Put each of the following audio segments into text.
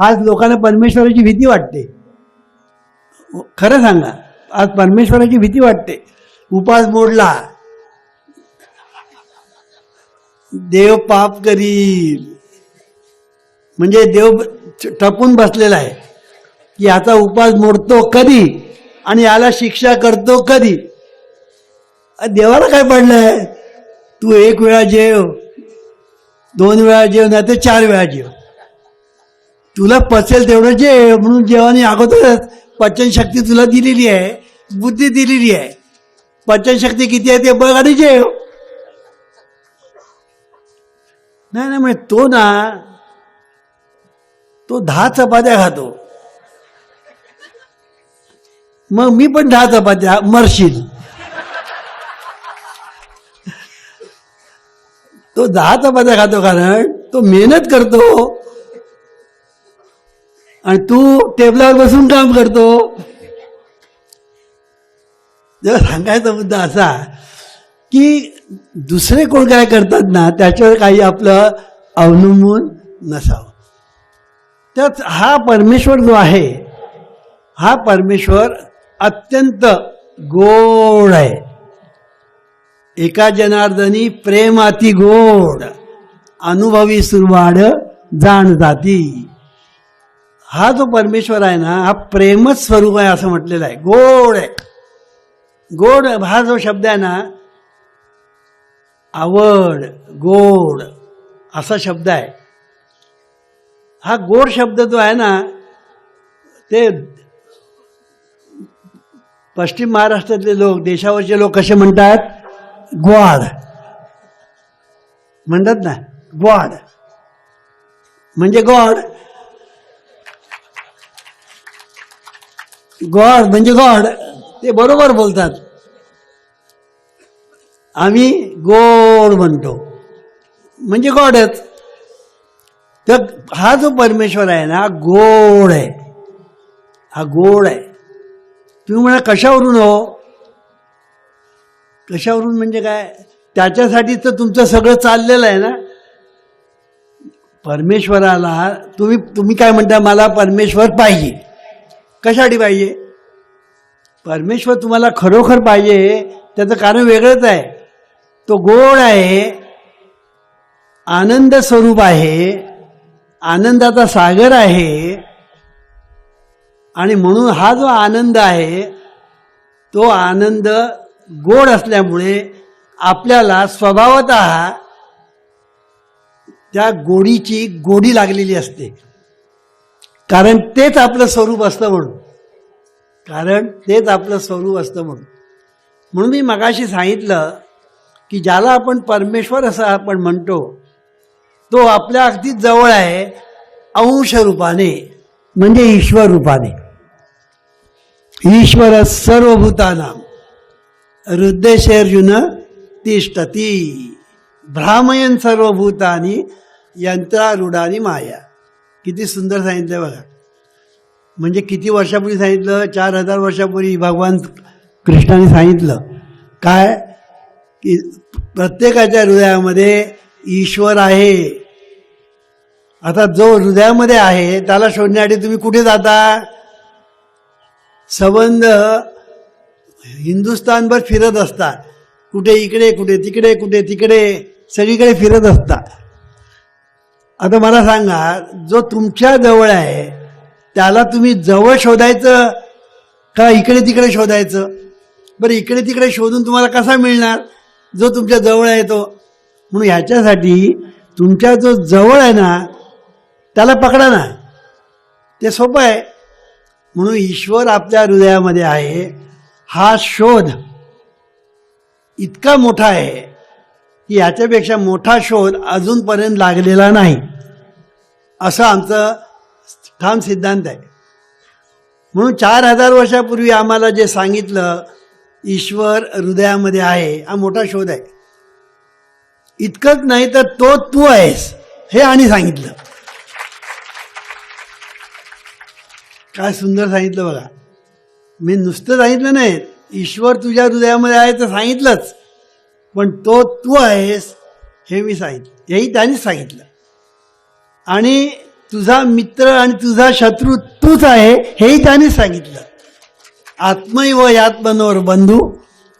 आज लोकांना परमेश्वराची भीती वाटते. खरं सांगा आज परमेश्वराची भीती वाटते. उपास मोडला. देव पाप करील. म्हणजे देव टपून बसलेला आहे. की याचा उपास मोडतो कधी आणि याला शिक्षा करतो कधी. देवाला काय पडलंय? तू एक वेळा जेव दोन वेळा जेव नाही तर चार वेळा जेव. तुला पचेल तेवढं जे म्हणून जेवणी अगोदरच पचनशक्ती तुला दिलेली आहे बुद्धी दिलेली आहे. पचनशक्ती किती आहे ते बघ आणि जेव. नाही नाही म्हणजे तो ना तो दहा चपात्या खातो. मग मी पण दहा चपात्या मरशील. तो दहा चपात्या खातो कारण तो मेहनत करतो. आणि तू टेबलावर बसून काम करतो. जर सांगायचा मुद्दा असा की दुसरे कोण काय करतात ना त्याच्यावर काही आपलं अवलंबून नसावं. त्याच हा परमेश्वर जो आहे हा परमेश्वर अत्यंत गोड आहे. एका जनार्दनी प्रेमाती गोड अनुभवी सुरवाड जाण जाती हा जो परमेश्वर आहे ना हा प्रेमच स्वरूप आहे असं म्हटलेलं आहे. गोड आहे. गोड हा जो शब्द आहे ना आवड गोड असा शब्द आहे. हा गोड शब्द जो आहे ना ते पश्चिम महाराष्ट्रातले लोक देशावरचे लोक कसे म्हणतात? ग्वाड. म्हणतात ना ग्वाड. म्हणजे गॉड. गॉड म्हणजे गॉड ते बरोबर बोलतात. आम्ही गोड म्हणतो. म्हणजे गॉडच तर हा जो परमेश्वर आहे ना गोड आहे. हा गोड आहे. तुम्ही म्हणा कशावरून हो? कशावरून म्हणजे काय? त्याच्यासाठी तर तुमचं सगळं चाललेलं आहे ना. परमेश्वराला तुम्ही तुम्ही काय म्हणता? मला परमेश्वर पाहिजे. कशासाठी पाहिजे? परमेश्वर तुम्हाला खरोखर पाहिजे त्याचं कारण वेगळंच आहे. तो गोड आहे आनंद स्वरूप आहे आनंदाचा सागर आहे आणि म्हणून हा जो आनंद आहे तो आनंद गोड असल्यामुळे आपल्याला स्वभावत त्या गोडीची गोडी लागलेली असते. कारण तेच आपलं स्वरूप असतं म्हणून. कारण तेच आपलं स्वरूप असतं म्हणून. म्हणून मी मगाशी सांगितलं की ज्याला आपण परमेश्वर असं आपण म्हणतो तो आपल्या अगदी जवळ आहे अंश रूपाने म्हणजे ईश्वर रूपाने. ईश्वर सर्वभूतानाम हृदयशेर्जुन तिष्ठती. भ्रामयन सर्वभूतानी यंत्रारूढानी माया. किती सुंदर सांगितलं बघा. म्हणजे किती वर्षापूर्वी सांगितलं? चार हजार वर्षापूर्वी भगवान कृष्णाने सांगितलं. काय? की प्रत्येकाच्या हृदयामध्ये ईश्वर आहे. आता जो हृदयामध्ये आहे त्याला शोधण्यासाठी तुम्ही कुठे जाता? संबंध हिंदुस्थानभर फिरत असतात. कुठे इकडे कुठे तिकडे कुठे तिकडे सगळीकडे फिरत असतात. आता मला सांगा जो तुमच्या जवळ आहे त्याला तुम्ही जवळ शोधायचं का इकडे तिकडे शोधायचं? बरं इकडे तिकडे शोधून तुम्हाला कसा मिळणार? जो तुमच्या जवळ आहे तो. म्हणून ह्याच्यासाठी तुमच्या जो जवळ आहे ना त्याला पकडा ना. ते सोपं आहे. म्हणून ईश्वर आपल्या हृदयामध्ये आहे. हा शोध इतका मोठा आहे की याच्यापेक्षा मोठा शोध अजूनपर्यंत लागलेला नाही. असं आमचं ठाम सिद्धांत आहे. म्हणून चार हजार वर्षापूर्वी आम्हाला जे सांगितलं ईश्वर हृदयामध्ये आहे हा मोठा शोध आहे. इतकंच नाही तर तो तू आहेस हे आणि सांगितलं. काय सुंदर सांगितलं बघा. मी नुसतं सांगितलं नाही ईश्वर तुझ्या हृदयामध्ये आहे तर सांगितलंच. पण तो तू आहेस हे मी सांगितलं. हेही त्यांनीच सांगितलं. आणि तुझा मित्र आणि तुझा शत्रू तूच आहे हेही त्याने सांगितलं. आत्मैव यात्मनोर बंधू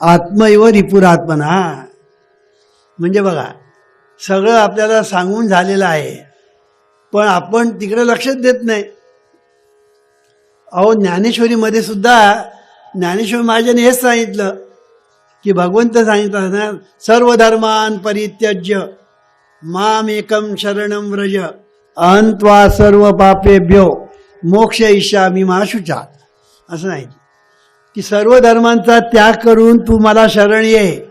आत्मैव रिपुरात्मना म्हणजे बघा सगळं आपल्याला सांगून झालेलं आहे पण आपण तिकडे लक्षच देत नाही. अहो ज्ञानेश्वरीमध्ये सुद्धा ज्ञानेश्वर महाराजांनी हेच सांगितलं की भगवंत सांगितलं ना सर्व धर्मान परित्यज्य माम एकम शरणम व्रज. अंत्वा सर्व पापेभ्यो मोक्ष इष्यामी माशुचा असं नाही. की सर्व धर्मांचा त्याग करून तू मला शरण ये.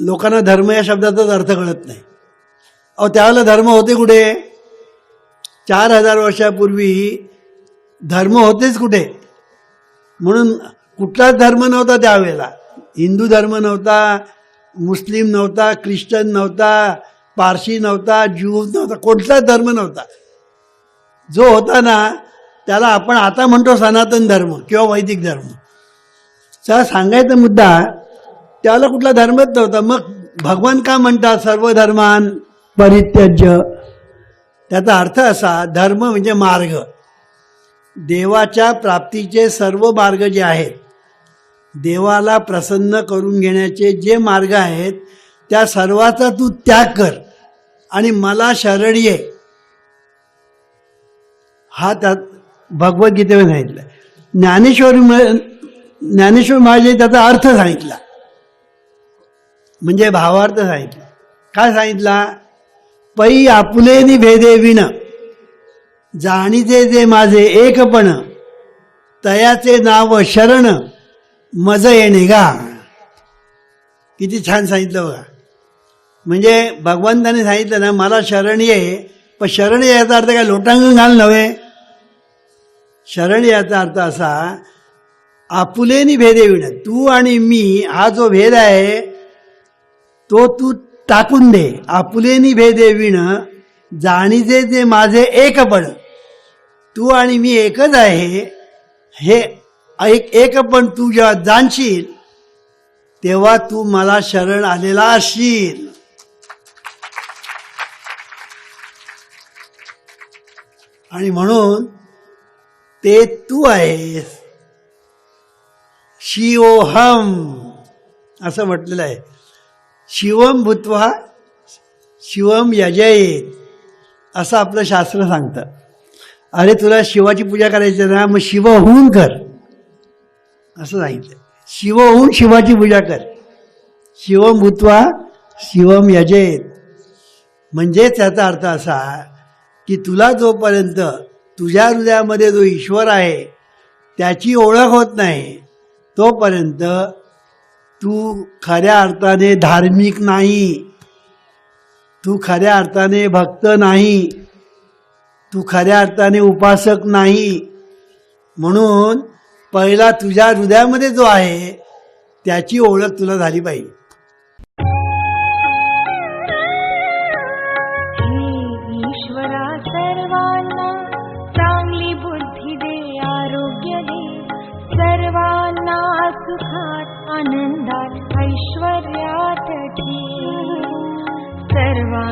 लोकांना धर्म या शब्दाचाच अर्थ कळत नाही. अहो त्यावेळेला धर्म होते कुठे? चार हजार वर्षापूर्वी धर्म होतेच कुठे? म्हणून कुठलाच धर्म नव्हता त्यावेळेला. हिंदू धर्म नव्हता मुस्लिम नव्हता ख्रिश्चन नव्हता पारशी नव्हता ज्यू नव्हता कोणताच धर्म नव्हता. जो होता ना त्याला आपण आता म्हणतो सनातन धर्म किंवा वैदिक धर्म. त्याला सांगायचा मुद्दा त्याला कुठला धर्मच नव्हता. मग भगवान का म्हणतात सर्व धर्मान परित्यज्य? त्याचा अर्थ असा धर्म म्हणजे मार्ग. देवाच्या प्राप्तीचे सर्व मार्ग जे आहेत देवाला प्रसन्न करून घेण्याचे जे मार्ग आहेत त्या सर्वाचा तू त्याग कर. आणि मला शरण ये हा त्यात भगवद्गीतेमध्ये सांगितलं. ज्ञानेश्वर ज्ञानेश्वर महाराजांनी त्याचा अर्थ सांगितला. म्हणजे भावार्थ सांगितला. काय सांगितला? पै आपुलेनी भेदे विण जाणीचे जे माझे एकपण. तयाचे नाव शरण. मज येणे गा किती छान सांगितलं बघा. म्हणजे भगवंताने सांगितलं ना मला शरण ये. पण शरण याचा अर्थ काय? लोटांगण घाल नव्हे. शरण याचा अर्थ असा आपुलेनी भेदे विण. तू आणि मी हा जो भेद आहे तो तू टाकून दे. आपुलेनी भेदे विण जाणीचे जे माझे एकपण तू आणि मी एकच आहे. हे एक एकपण तू जेव्हा जाणशील तेव्हा तू मला शरण आलेला असशील. आणि म्हणून ते तू आहेस. शिवोहम असं म्हटलेलं आहे. शिवम भूत्वा शिवम यजयेत असं आपलं शास्त्र सांगतं. अरे तुला शिवाची पूजा करायची ना मग शिव होऊन कर. असं सांगितलं. शिव होऊन शिवाची पूजा कर. शिवम भूत्वा शिवम यजेत म्हणजे त्याचा अर्थ असा की तुला जोपर्यंत तुझ्या हृदयामध्ये जो ईश्वर आहे त्याची ओळख होत नाही तोपर्यंत तू खऱ्या अर्थाने धार्मिक नाही. तू खऱ्या अर्थाने भक्त नाही. तू खऱ्या अर्थाने उपासक नाही. म्हणून पहिला तुझ्या हृदयामध्ये जो आहे त्याची ओळख तुला झाली पाहिजे.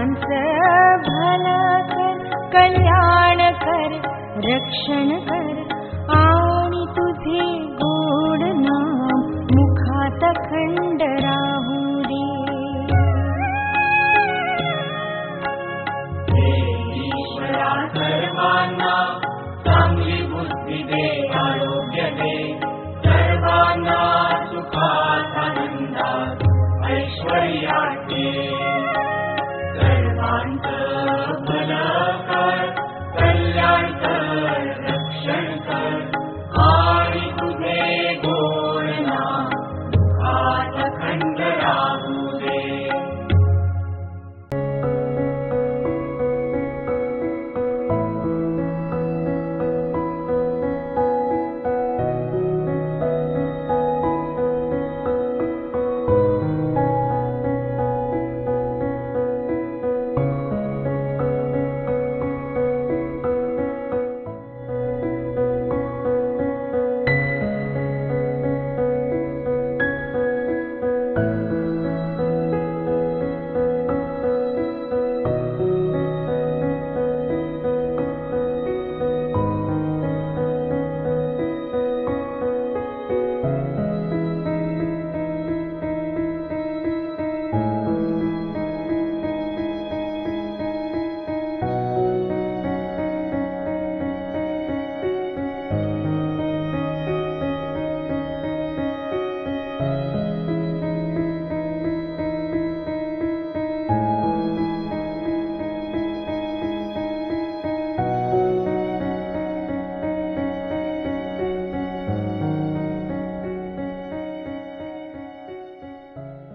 सर्वांचं भलं कर कल्याण कर रक्षण कर। आणि तुझे गोड नाम मुखात खंडरा